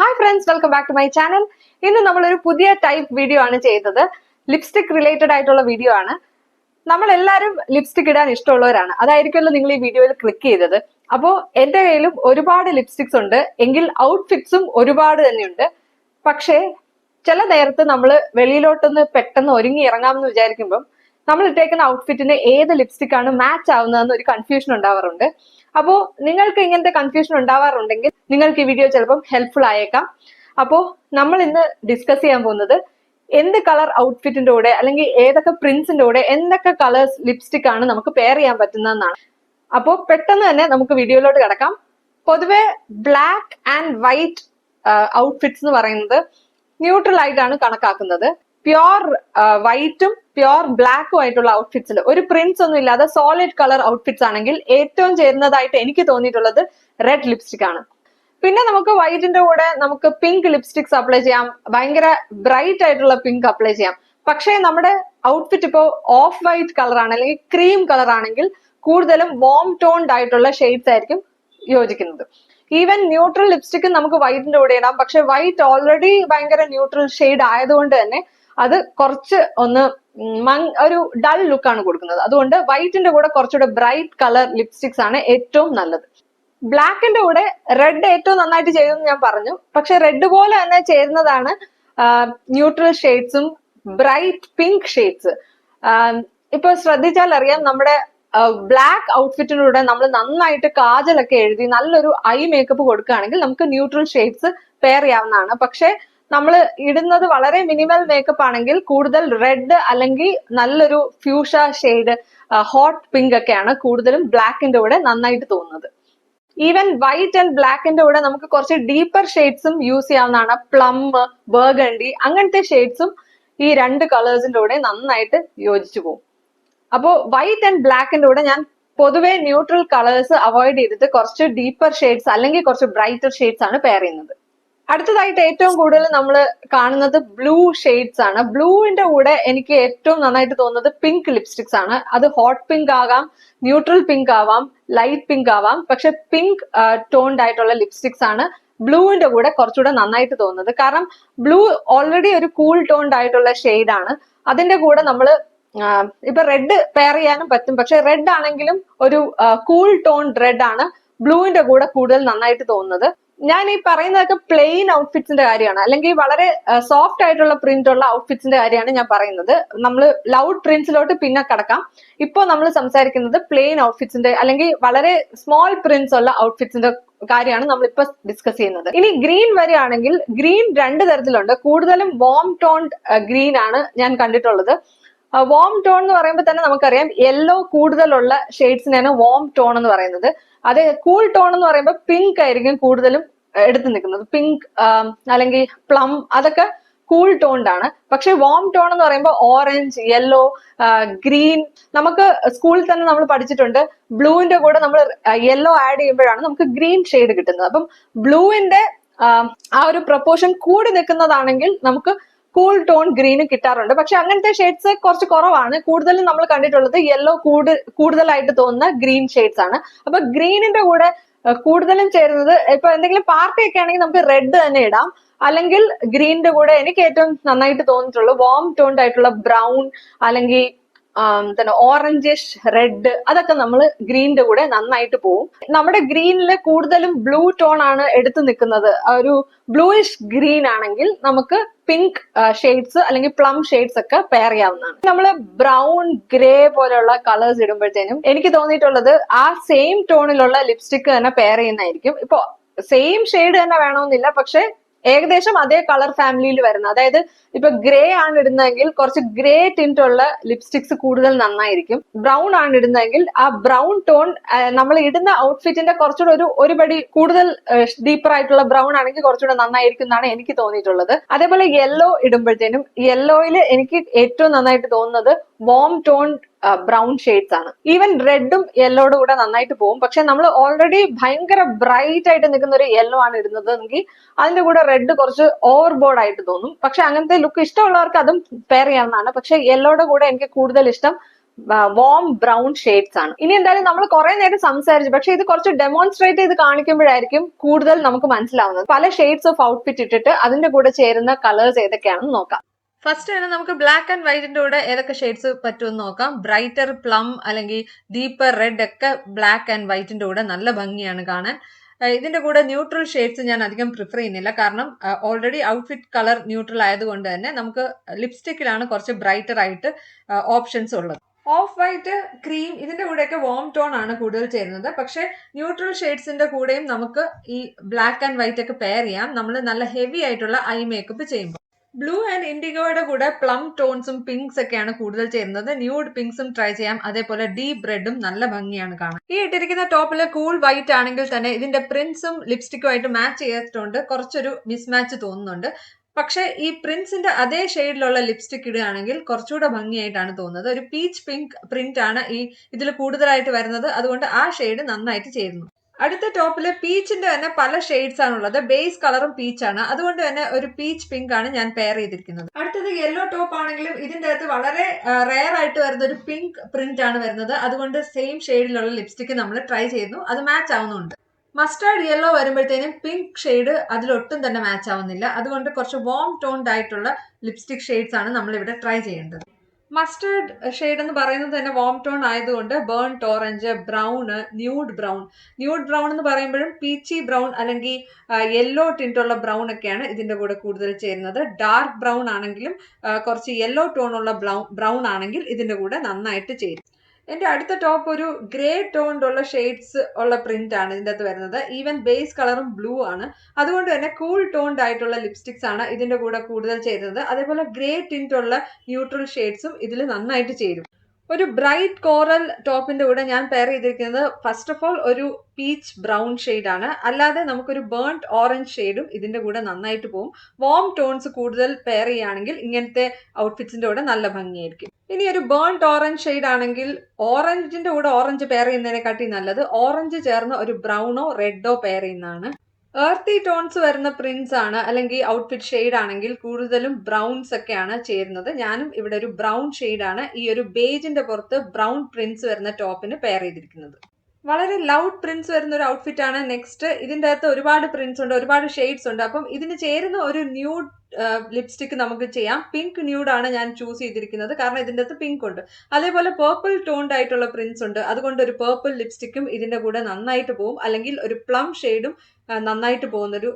Hi friends welcome back to my channel ഇന്ന് നമ്മളൊരു പുതിയ ടൈപ്പ് വീഡിയോ ആണ് ചെയ്തത്. ലിപ്സ്റ്റിക് റിലേറ്റഡ് ആയിട്ടുള്ള വീഡിയോ ആണ്. നമ്മൾ എല്ലാവരും ലിപ്സ്റ്റിക് ഇടാൻ ഇഷ്ടമുള്ളവരാണ്. അതായിരിക്കുമല്ലോ നിങ്ങൾ ഈ വീഡിയോയിൽ ക്ലിക്ക് ചെയ്തത്. അപ്പോൾ എന്റെ കയ്യിലും ഒരുപാട് ലിപ്സ്റ്റിക്സ് ഉണ്ട്. എങ്കിൽ ഔട്ട്ഫിറ്റ്സും ഒരുപാട് തന്നെയുണ്ട്. പക്ഷേ ചില നേരത്ത് നമ്മൾ വെളിയിലോട്ടൊന്ന് പെട്ടെന്ന് ഒരുങ്ങി ഇറങ്ങാമെന്ന് വിചാരിക്കുമ്പം നമ്മൾ ഇട്ടേക്കുന്ന ഔട്ട്ഫിറ്റിന് ഏത് ലിപ്സ്റ്റിക് ആണ് മാച്ച് ആവുന്നതെന്ന് ഒരു കൺഫ്യൂഷൻ ഉണ്ടാവാറുണ്ട്. അപ്പോൾ നിങ്ങൾക്ക് ഇങ്ങനത്തെ കൺഫ്യൂഷൻ ഉണ്ടാവാറുണ്ടെങ്കിൽ നിങ്ങൾക്ക് ഈ വീഡിയോ ചിലപ്പം ഹെൽപ്ഫുൾ ആയേക്കാം. അപ്പോൾ നമ്മൾ ഇന്ന് ഡിസ്കസ് ചെയ്യാൻ പോകുന്നത് എന്ത് കളർ ഔട്ട്ഫിറ്റിന്റെ കൂടെ അല്ലെങ്കിൽ ഏതൊക്കെ പ്രിന്റ്സിന്റെ കൂടെ എന്തൊക്കെ കളേഴ്സ് ലിപ്സ്റ്റിക് ആണ് നമുക്ക് പെയർ ചെയ്യാൻ പറ്റുന്നതെന്നാണ് അപ്പോൾ പെട്ടെന്ന് തന്നെ നമുക്ക് വീഡിയോയിലോട്ട് കിടക്കാം. പൊതുവെ ബ്ലാക്ക് ആൻഡ് വൈറ്റ് ഔട്ട്ഫിറ്റ്സ് എന്ന് പറയുന്നത് ന്യൂട്രൽ ആയിട്ടാണ് കണക്കാക്കുന്നത്. പ്യോർ വൈറ്റും പ്യോർ ബ്ലാക്കും ആയിട്ടുള്ള ഔട്ട്ഫിറ്റ്സിൽ ഒരു പ്രിന്റ്സ് ഒന്നും ഇല്ലാതെ സോളിഡ് കളർ ഔട്ട്ഫിറ്റ്സ് ആണെങ്കിൽ ഏറ്റവും ചേരുന്നതായിട്ട് എനിക്ക് തോന്നിയിട്ടുള്ളത് റെഡ് ലിപ്സ്റ്റിക് ആണ്. പിന്നെ നമുക്ക് വൈറ്റിന്റെ കൂടെ നമുക്ക് പിങ്ക് ലിപ്സ്റ്റിക്സ് അപ്ലൈ ചെയ്യാം. ഭയങ്കര ബ്രൈറ്റ് ആയിട്ടുള്ള പിങ്ക് അപ്ലൈ ചെയ്യാം. പക്ഷേ നമ്മുടെ ഔട്ട്ഫിറ്റ് ഇപ്പോൾ ഓഫ് വൈറ്റ് കളർ ആണ് അല്ലെങ്കിൽ ക്രീം കളർ ആണെങ്കിൽ കൂടുതലും വോം ടോൺഡ് ആയിട്ടുള്ള ഷെയ്ഡ്സ് ആയിരിക്കും യോജിക്കുന്നത്. ഈവൻ ന്യൂട്രൽ ലിപ്സ്റ്റിക്കും നമുക്ക് വൈറ്റിന്റെ കൂടെ ഇടാം. പക്ഷെ വൈറ്റ് ഓൾറെഡി ഭയങ്കര ന്യൂട്രൽ ഷെയ്ഡ് ആയതുകൊണ്ട് തന്നെ അത് കുറച്ച് ഒന്ന് മങ് ഒരു ഡൾ ലുക്കാണ് കൊടുക്കുന്നത്. അതുകൊണ്ട് വൈറ്റിന്റെ കൂടെ കുറച്ചുകൂടെ ബ്രൈറ്റ് കളർ ലിപ്സ്റ്റിക്സ് ആണ് ഏറ്റവും നല്ലത്. ബ്ലാക്കിന്റെ കൂടെ റെഡ് ഏറ്റവും നന്നായിട്ട് ചെയ്തെന്ന് ഞാൻ പറഞ്ഞു. പക്ഷെ റെഡ് പോലെ തന്നെ ചേരുന്നതാണ് ന്യൂട്രൽ ഷെയ്ഡ്സും ബ്രൈറ്റ് പിങ്ക് ഷെയ്ഡ്സ്. ഇപ്പൊ ശ്രദ്ധിച്ചാൽ അറിയാം നമ്മുടെ ബ്ലാക്ക് ഔട്ട്ഫിറ്റിലൂടെ നമ്മൾ നന്നായിട്ട് കാജലൊക്കെ എഴുതി നല്ലൊരു ഐ മേക്കപ്പ് കൊടുക്കുകയാണെങ്കിൽ നമുക്ക് ന്യൂട്രൽ ഷെയ്ഡ്സ് പെയർ ചെയ്യാവുന്നതാണ്. പക്ഷെ നമ്മൾ ഇടുന്നത് വളരെ മിനിമൽ മേക്കപ്പ് ആണെങ്കിൽ കൂടുതൽ റെഡ് അല്ലെങ്കിൽ നല്ലൊരു ഫ്യൂഷ ഷെയ്ഡ് ഹോട്ട് പിങ്ക് ഒക്കെയാണ് കൂടുതലും ബ്ലാക്കിന്റെ കൂടെ നന്നായിട്ട് തോന്നുന്നത്. ഈവൻ വൈറ്റ് ആൻഡ് ബ്ലാക്കിന്റെ കൂടെ നമുക്ക് കുറച്ച് ഡീപ്പർ ഷെയ്ഡ്സും യൂസ് ചെയ്യാവുന്നതാണ്. പ്ലം ബേഗണ്ടി അങ്ങനത്തെ ഷെയ്ഡ്സും ഈ രണ്ട് കളേഴ്സിന്റെ കൂടെ നന്നായിട്ട് യോജിച്ചു പോകും. അപ്പോൾ വൈറ്റ് ആൻഡ് ബ്ലാക്കിന്റെ കൂടെ ഞാൻ പൊതുവെ ന്യൂട്രൽ കളേഴ്സ് അവോയ്ഡ് ചെയ്തിട്ട് കുറച്ച് ഡീപ്പർ ഷെയ്ഡ്സ് അല്ലെങ്കിൽ കുറച്ച് ബ്രൈറ്റർ ഷെയ്ഡ്സ് ആണ് പെയർ ചെയ്യുന്നത്. അടുത്തതായിട്ട് ഏറ്റവും കൂടുതൽ നമ്മൾ കാണുന്നത് ബ്ലൂ ഷെയ്ഡ്സ് ആണ്. ബ്ലൂവിന്റെ കൂടെ എനിക്ക് ഏറ്റവും നന്നായിട്ട് തോന്നുന്നത് പിങ്ക് ലിപ്സ്റ്റിക്സ് ആണ്. അത് ഹോട്ട് പിങ്ക് ആകാം ന്യൂട്രൽ പിങ്ക് ആവാം ലൈറ്റ് പിങ്ക് ആവാം. പക്ഷെ പിങ്ക് ടോൺഡ് ആയിട്ടുള്ള ലിപ്സ്റ്റിക്സ് ആണ് ബ്ലൂവിന്റെ കൂടെ കുറച്ചുകൂടെ നന്നായിട്ട് തോന്നുന്നത്. കാരണം ബ്ലൂ ഓൾറെഡി ഒരു കൂൾ ടോൺഡ് ആയിട്ടുള്ള ആണ്. അതിന്റെ കൂടെ നമ്മൾ ഇപ്പൊ റെഡ് പെയർ ചെയ്യാനും പറ്റും. പക്ഷെ റെഡ് ആണെങ്കിലും ഒരു കൂൾ ടോൺ റെഡ് ആണ് ബ്ലൂവിന്റെ കൂടെ കൂടുതൽ നന്നായിട്ട് തോന്നുന്നത്. ഞാൻ ഈ പറയുന്നതൊക്കെ പ്ലെയിൻ ഔട്ട്ഫിറ്റ്സിന്റെ കാര്യമാണ്. അല്ലെങ്കിൽ വളരെ സോഫ്റ്റ് ആയിട്ടുള്ള പ്രിന്റ് ഉള്ള ഔട്ട്ഫിറ്റ്സിന്റെ കാര്യമാണ് ഞാൻ പറയുന്നത്. നമ്മൾ ലൗഡ് പ്രിന്റ്സിലോട്ട് പിന്നെ കടക്കാം. ഇപ്പോൾ നമ്മൾ സംസാരിക്കുന്നത് പ്ലെയിൻ ഔട്ട്ഫിറ്റ്സിന്റെ അല്ലെങ്കിൽ വളരെ സ്മോൾ പ്രിന്റ്സ് ഉള്ള ഔട്ട്ഫിറ്റ്സിന്റെ കാര്യമാണ് നമ്മൾ ഇപ്പൊ ഡിസ്കസ് ചെയ്യുന്നത്. ഇനി ഗ്രീൻ വരികയാണെങ്കിൽ ഗ്രീൻ രണ്ട് തരത്തിലുണ്ട്. കൂടുതലും വോം ടോൺഡ് ഗ്രീൻ ആണ് ഞാൻ കണ്ടിട്ടുള്ളത്. വോം ടോൺ എന്ന് പറയുമ്പോൾ തന്നെ നമുക്കറിയാം യെല്ലോ കൂടുതലുള്ള ഷെയ്ഡ്സിനാണ് വോം ടോൺ എന്ന് പറയുന്നത്. അതെ കൂൾ ടോൺ എന്ന് പറയുമ്പോൾ പിങ്ക് ആയിരിക്കും കൂടുതലും എടുത്തു നിൽക്കുന്നത്. പിങ്ക് അല്ലെങ്കിൽ പ്ലം അതൊക്കെ കൂൾ ടോൺഡാണ് പക്ഷെ വോം ടോൺ എന്ന് പറയുമ്പോൾ ഓറഞ്ച് യെല്ലോ ഗ്രീൻ നമുക്ക് സ്കൂളിൽ തന്നെ നമ്മൾ പഠിച്ചിട്ടുണ്ട്. ബ്ലൂവിന്റെ കൂടെ നമ്മൾ യെല്ലോ ആഡ് ചെയ്യുമ്പോഴാണ് നമുക്ക് ഗ്രീൻ ഷെയ്ഡ് കിട്ടുന്നത്. അപ്പം ബ്ലൂവിന്റെ ആ ഒരു പ്രപ്പോർഷൻ കൂടി നിൽക്കുന്നതാണെങ്കിൽ നമുക്ക് കൂൾ ടോൺ ഗ്രീനും കിട്ടാറുണ്ട്. പക്ഷെ അങ്ങനത്തെ ഷെയ്ഡ്സ് കുറച്ച് കുറവാണ്. കൂടുതലും നമ്മൾ കണ്ടിട്ടുള്ളത് യെല്ലോ കൂടുതലായിട്ട് തോന്നുന്ന ഗ്രീൻ ഷെയ്ഡ്സ് ആണ്. അപ്പൊ ഗ്രീനിന്റെ കൂടെ കൂടുതലും ചേരുന്നത് ഇപ്പൊ എന്തെങ്കിലും പാർട്ടി ഒക്കെ ആണെങ്കിൽ നമുക്ക് റെഡ് തന്നെ ഇടാം. അല്ലെങ്കിൽ ഗ്രീനിന്റെ കൂടെ എനിക്ക് ഏറ്റവും നന്നായിട്ട് തോന്നിയിട്ടുള്ളത് വാം ടോൺഡ് ആയിട്ടുള്ള ബ്രൗൺ അല്ലെങ്കിൽ തന്നെ ഓറഞ്ചിഷ് റെഡ് അതൊക്കെ നമ്മൾ ഗ്രീനിന്റെ കൂടെ നന്നായിട്ട് പോവും. നമ്മുടെ ഗ്രീനിൽ കൂടുതലും ബ്ലൂ ടോൺ ആണ് എടുത്തു നിൽക്കുന്നത്. ഒരു ബ്ലൂയിഷ് ഗ്രീൻ ആണെങ്കിൽ നമുക്ക് പിങ്ക് ഷെയ്ഡ്സ് അല്ലെങ്കിൽ പ്ലം ഷെയ്ഡ്സ് ഒക്കെ പെയർ ചെയ്യാവുന്നതാണ്. നമ്മൾ ബ്രൗൺ ഗ്രേ പോലെയുള്ള കളേഴ്സ് ഇടുമ്പോഴത്തേനും എനിക്ക് തോന്നിയിട്ടുള്ളത് ആ സെയിം ടോണിലുള്ള ലിപ്സ്റ്റിക് തന്നെ പെയർ ചെയ്യുന്നതായിരിക്കും. ഇപ്പൊ സെയിം ഷെയ്ഡ് തന്നെ വേണമെന്നില്ല പക്ഷെ ഏകദേശം അതേ കളർ ഫാമിലിയിൽ വരുന്ന അതായത് ഇപ്പൊ ഗ്രേ ആണ് ഇടുന്നതെങ്കിൽ കുറച്ച് ഗ്രേ ടിന്റ് ഉള്ള ലിപ്സ്റ്റിക്സ് കൂടുതൽ നന്നായിരിക്കും. ബ്രൗൺ ആണ് ഇടുന്നതെങ്കിൽ ആ ബ്രൗൺ ടോൺ നമ്മൾ ഇടുന്ന ഔട്ട്ഫിറ്റിന്റെ കുറച്ചുകൂടെ ഒരു ഒരു പടി കൂടുതൽ ഡീപ്പർ ആയിട്ടുള്ള ബ്രൗൺ ആണെങ്കിൽ കുറച്ചുകൂടെ നന്നായിരിക്കും എന്നാണ് എനിക്ക് തോന്നിയിട്ടുള്ളത്. അതേപോലെ യെല്ലോ ഇടുമ്പോഴത്തേനും യെല്ലോയിൽ എനിക്ക് ഏറ്റവും നന്നായിട്ട് തോന്നുന്നത് വോം ടോൺ ബ്രൗൺ ഷെയ്ഡ്സ് ആണ്. ഈവൻ റെഡും യെല്ലോടും കൂടെ നന്നായിട്ട് പോകും പക്ഷെ നമ്മൾ ഓൾറെഡി ഭയങ്കര ബ്രൈറ്റ് ആയിട്ട് നിൽക്കുന്ന ഒരു യെല്ലോ ആണ് ഇടുന്നത് എങ്കിൽ അതിന്റെ കൂടെ റെഡ് കുറച്ച് ഓവർ ബോർഡ് ആയിട്ട് തോന്നും. പക്ഷെ അങ്ങനത്തെ ലുക്ക് ഇഷ്ടമുള്ളവർക്ക് അതും പെയർ ചെയ്യാവുന്നതാണ്. പക്ഷെ യെല്ലോയുടെ കൂടെ എനിക്ക് കൂടുതൽ ഇഷ്ടം വോം ബ്രൗൺ ഷെയ്ഡ്സ് ആണ്. ഇനി എന്തായാലും നമ്മൾ കുറെ നേരം സംസാരിച്ചു. പക്ഷെ ഇത് കുറച്ച് ഡെമോൺസ്ട്രേറ്റ് ചെയ്ത് കാണിക്കുമ്പോഴായിരിക്കും കൂടുതൽ നമുക്ക് മനസ്സിലാവുന്നത്. പല ഷെയ്ഡ്സ് ഓഫ് ഔട്ട്ഫിറ്റ് ഇട്ടിട്ട് അതിന്റെ കൂടെ ചേരുന്ന കളേഴ്സ് ഏതൊക്കെയാണെന്ന് നോക്കാം. ഫസ്റ്റ് തന്നെ നമുക്ക് ബ്ലാക്ക് ആൻഡ് വൈറ്റിന്റെ കൂടെ ഏതൊക്കെ ഷെയ്ഡ്സ് പറ്റുമെന്ന് നോക്കാം. ബ്രൈറ്റർ പ്ലം അല്ലെങ്കിൽ ഡീപ്പർ റെഡ് ഒക്കെ ബ്ലാക്ക് ആൻഡ് വൈറ്റിന്റെ കൂടെ നല്ല ഭംഗിയാണ് കാണാൻ. ഇതിന്റെ കൂടെ ന്യൂട്രൽ ഷെയ്ഡ്സ് ഞാൻ അധികം പ്രിഫർ ചെയ്യുന്നില്ല. കാരണം ഓൾറെഡി ഔട്ട്ഫിറ്റ് കളർ ന്യൂട്രൽ ആയതുകൊണ്ട് തന്നെ നമുക്ക് ലിപ്സ്റ്റിക്കിലാണ് കുറച്ച് ബ്രൈറ്റർ ആയിട്ട് ഓപ്ഷൻസ് ഉള്ളത്. ഓഫ് വൈറ്റ് ക്രീം ഇതിന്റെ കൂടെയൊക്കെ വോം ടോൺ ആണ് കൂടുതൽ ചേരുന്നത്. പക്ഷേ ന്യൂട്രൽ ഷെയ്ഡ്സിന്റെ കൂടെയും നമുക്ക് ഈ ബ്ലാക്ക് ആൻഡ് വൈറ്റ് ഒക്കെ പെയർ ചെയ്യാം. നമ്മൾ നല്ല ഹെവി ആയിട്ടുള്ള ഐ മേക്കപ്പ് ചെയ്യുമ്പോൾ. ബ്ലൂ ആൻഡ് ഇൻഡിഗോയുടെ കൂടെ പ്ലം ടോൺസും പിങ്ക്സ് ഒക്കെയാണ് കൂടുതൽ ചേരുന്നത്. ന്യൂഡ് പിങ്ക്സും ട്രൈ ചെയ്യാം. അതേപോലെ ഡീപ് റെഡും നല്ല ഭംഗിയാണ് കാണാൻ. ഈ ഇട്ടിരിക്കുന്ന ടോപ്പിൽ കൂൾ വൈറ്റ് ആണെങ്കിൽ തന്നെ ഇതിന്റെ പ്രിന്റ്സും ലിപ്സ്റ്റിക്കും ആയിട്ട് മാച്ച് ചെയ്തിട്ടുണ്ട്. കുറച്ചൊരു മിസ്മാച്ച് തോന്നുന്നുണ്ട്. പക്ഷേ ഈ പ്രിൻസിന്റെ അതേ ഷെയ്ഡിലുള്ള ലിപ്സ്റ്റിക് ഇടുകയാണെങ്കിൽ കുറച്ചുകൂടെ ഭംഗിയായിട്ടാണ് തോന്നുന്നത്. ഒരു പീച്ച് പിങ്ക് പ്രിന്റ് ആണ് ഈ ഇതിൽ കൂടുതലായിട്ട് വരുന്നത്. അതുകൊണ്ട് ആ ഷെയ്ഡ് നന്നായിട്ട് ചേരുന്നു. അടുത്ത ടോപ്പിൽ പീച്ചിന്റെ തന്നെ പല ഷെയ്ഡ്സ് ആണുള്ളത്. ബേസ് കളറും പീച്ച് ആണ്. അതുകൊണ്ട് തന്നെ ഒരു പീച്ച് പിങ്ക് ആണ് ഞാൻ പെയർ ചെയ്തിരിക്കുന്നത്. അടുത്തത് യെല്ലോ ടോപ്പ് ആണെങ്കിലും ഇതിന്റെ അകത്ത് വളരെ റെയർ ആയിട്ട് വരുന്ന ഒരു പിങ്ക് പ്രിന്റ് ആണ് വരുന്നത്. അതുകൊണ്ട് സെയിം ഷെയ്ഡിലുള്ള ലിപ്സ്റ്റിക് നമ്മൾ ട്രൈ ചെയ്യുന്നു. അത് മാച്ച് ആവുന്നുണ്ട്. മസ്റ്റാർഡ് യെല്ലോ വരുമ്പോഴത്തേനും പിങ്ക് ഷെയ്ഡ് അതിലൊട്ടും തന്നെ മാച്ച് ആവുന്നില്ല. അതുകൊണ്ട് കുറച്ച് വോം ടോൺഡ് ആയിട്ടുള്ള ലിപ്സ്റ്റിക് ഷെയ്ഡ്സ് ആണ് നമ്മൾ ഇവിടെ ട്രൈ ചെയ്യേണ്ടത്. മസ്റ്റേർഡ് ഷെയ്ഡ് എന്ന് പറയുന്നത് തന്നെ വോം ടോൺ ആയതുകൊണ്ട് burn orange brown nude brown nude brown എന്ന് പറയുമ്പോഴും പീച്ചി ബ്രൗൺ അല്ലെങ്കിൽ യെല്ലോ ടിന്റുള്ള ബ്രൗൺ ഒക്കെയാണ് ഇതിന്റെ കൂടെ കൂടുതൽ ചേരുന്നത്. ഡാർക്ക് ബ്രൗൺ ആണെങ്കിലും ആ, കുറച്ച് യെല്ലോ ടോണുള്ള ബ്രൗൺ ആണെങ്കിൽ ഇതിന്റെ കൂടെ നന്നായിട്ട് ചേരും. എന്റെ അടുത്ത ടോപ്പ് ഒരു ഗ്രേ ടോണിലുള്ള ഷെയ്ഡ്സ് ഉള്ള പ്രിന്റ് ആണ് ഇതിന്റെ അകത്ത് വരുന്നത്. ഈവൻ ബേസ് കളറും ബ്ലൂ ആണ്. അതുകൊണ്ട് തന്നെ കൂൾ ടോൺഡ് ആയിട്ടുള്ള ലിപ്സ്റ്റിക്സ് ആണ് ഇതിന്റെ കൂടെ കൂടുതൽ ചേരുന്നത്. അതേപോലെ ഗ്രേ ടിന്റ് ഉള്ള ന്യൂട്രൽ ഷെയ്ഡ്സും ഇതിൽ നന്നായിട്ട് ചേരും. ഒരു ബ്രൈറ്റ് കോറൽ ടോപ്പിന്റെ കൂടെ ഞാൻ പെയർ ചെയ്തിരിക്കുന്നത് ഫസ്റ്റ് ഓഫ് ഓൾ ഒരു പീച്ച് ബ്രൗൺ ആണ്. അല്ലാതെ നമുക്കൊരു ബേൺഡ് ഓറഞ്ച് ഷെയ്ഡും ഇതിന്റെ കൂടെ നന്നായിട്ട് പോകും വോം ടോൺസ് കൂടുതൽ പെയർ ചെയ്യുകയാണെങ്കിൽ ഇങ്ങനത്തെ ഔട്ട്ഫിറ്റ്സിന്റെ കൂടെ നല്ല ഭംഗിയായിരിക്കും. ഇനി ഒരു ബേൺഡ് ഓറഞ്ച് ഷെയ്ഡ് ആണെങ്കിൽ ഓറഞ്ചിന്റെ കൂടെ ഓറഞ്ച് പെയർ ചെയ്യുന്നതിനെക്കാട്ടി നല്ലത് ഓറഞ്ച് ചേർന്ന് ഒരു ബ്രൗണോ റെഡോ പെയർ ചെയ്യുന്നതാണ്. ഏർത്തി ടോൺസ് വരുന്ന പ്രിന്റ്സ് ആണ് അല്ലെങ്കിൽ ഔട്ട്ഫിറ്റ് ഷെയ്ഡ് ആണെങ്കിൽ കൂടുതലും ബ്രൗൺസ് ഒക്കെയാണ് ചേരുന്നത്. ഞാനും ഇവിടെ ഒരു ബ്രൗൺ ആണ് ഈ ഒരു ബേജിന്റെ പുറത്ത് ബ്രൗൺ പ്രിന്റ്സ് വരുന്ന ടോപ്പിന് പെയർ ചെയ്തിരിക്കുന്നത്. വളരെ ലൗഡ് പ്രിന്റ്സ് വരുന്ന ഒരു ഔട്ട്ഫിറ്റ് ആണ് നെക്സ്റ്റ് ഇതിന്റെ അകത്ത് ഒരുപാട് പ്രിന്റ്സ് ഉണ്ട് ഒരുപാട് ഷെയ്ഡ്സ് ഉണ്ട്. അപ്പം ഇതിന് ചേരുന്ന ഒരു ന്യൂഡ് ലിപ്സ്റ്റിക് നമുക്ക് ചെയ്യാം. പിങ്ക് ന്യൂഡ് ആണ് ഞാൻ ചൂസ് ചെയ്തിരിക്കുന്നത്. കാരണം ഇതിന്റെ അകത്ത് പിങ്ക് ഉണ്ട്. അതേപോലെ പേർപ്പിൾ ടോൺഡ് ആയിട്ടുള്ള പ്രിന്റ്സ് ഉണ്ട്. അതുകൊണ്ട് ഒരു പേർപ്പിൾ ലിപ്സ്റ്റിക്കും ഇതിന്റെ കൂടെ നന്നായിട്ട് പോകും അല്ലെങ്കിൽ ഒരു പ്ലം ഷെയ്ഡും നന്നായിട്ട് പോകുന്നൊരു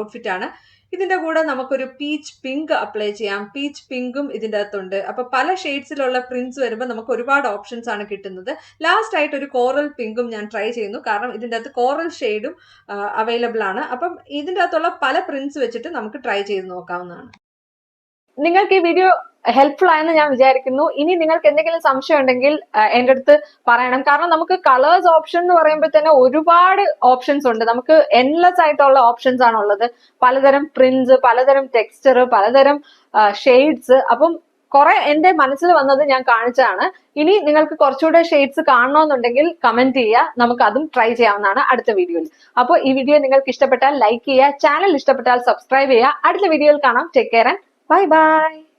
ഔട്ട്ഫിറ്റ് ആണ്. ഇതിന്റെ കൂടെ നമുക്കൊരു പീച്ച് പിങ്ക് അപ്ലൈ ചെയ്യാം. പീച്ച് പിങ്കും ഇതിന്റെ അകത്തുണ്ട് അപ്പോൾ പല ഷെയ്ഡ്സിലുള്ള പ്രിന്റ്സ് വരുമ്പോൾ നമുക്ക് ഒരുപാട് ഓപ്ഷൻസ് ആണ് കിട്ടുന്നത്. ലാസ്റ്റ് ആയിട്ട് ഒരു കോറൽ പിങ്കും ഞാൻ ട്രൈ ചെയ്യുന്നു. കാരണം ഇതിന്റെ അകത്ത് കോറൽ ഷെയ്ഡും അവൈലബിൾ ആണ്. അപ്പം ഇതിന്റെ അകത്തുള്ള പല പ്രിന്റ്സ് വെച്ചിട്ട് നമുക്ക് ട്രൈ ചെയ്ത് നോക്കാവുന്നതാണ്. നിങ്ങൾക്ക് ഈ വീഡിയോ ഹെൽപ്ഫുൾ ആയെന്ന് ഞാൻ വിചാരിക്കുന്നു. ഇനി നിങ്ങൾക്ക് എന്തെങ്കിലും സംശയം ഉണ്ടെങ്കിൽ എന്റെ അടുത്ത് പറയണം. കാരണം നമുക്ക് കളേഴ്സ് ഓപ്ഷൻ എന്ന് പറയുമ്പോൾ തന്നെ ഒരുപാട് ഓപ്ഷൻസ് ഉണ്ട്. നമുക്ക് എൻലെസ് ആയിട്ടുള്ള ഓപ്ഷൻസ് ആണ് ഉള്ളത്. പലതരം പ്രിന്റ്സ് പലതരം ടെക്സ്ചർ പലതരം ഷെയ്ഡ്സ് അപ്പം കുറെ എന്റെ മനസ്സിൽ വന്നത് ഞാൻ കാണിച്ചതാണ്. ഇനി നിങ്ങൾക്ക് കുറച്ചുകൂടെ ഷെയ്ഡ്സ് കാണണമെന്നുണ്ടെങ്കിൽ കമന്റ് ചെയ്യുക. നമുക്ക് അതും ട്രൈ ചെയ്യാവുന്നതാണ് അടുത്ത വീഡിയോയിൽ അപ്പോൾ ഈ വീഡിയോ നിങ്ങൾക്ക് ഇഷ്ടപ്പെട്ടാൽ ലൈക്ക് ചെയ്യുക. ചാനൽ ഇഷ്ടപ്പെട്ടാൽ സബ്സ്ക്രൈബ് ചെയ്യുക. അടുത്ത വീഡിയോയിൽ കാണാം. Take care and Bye bye.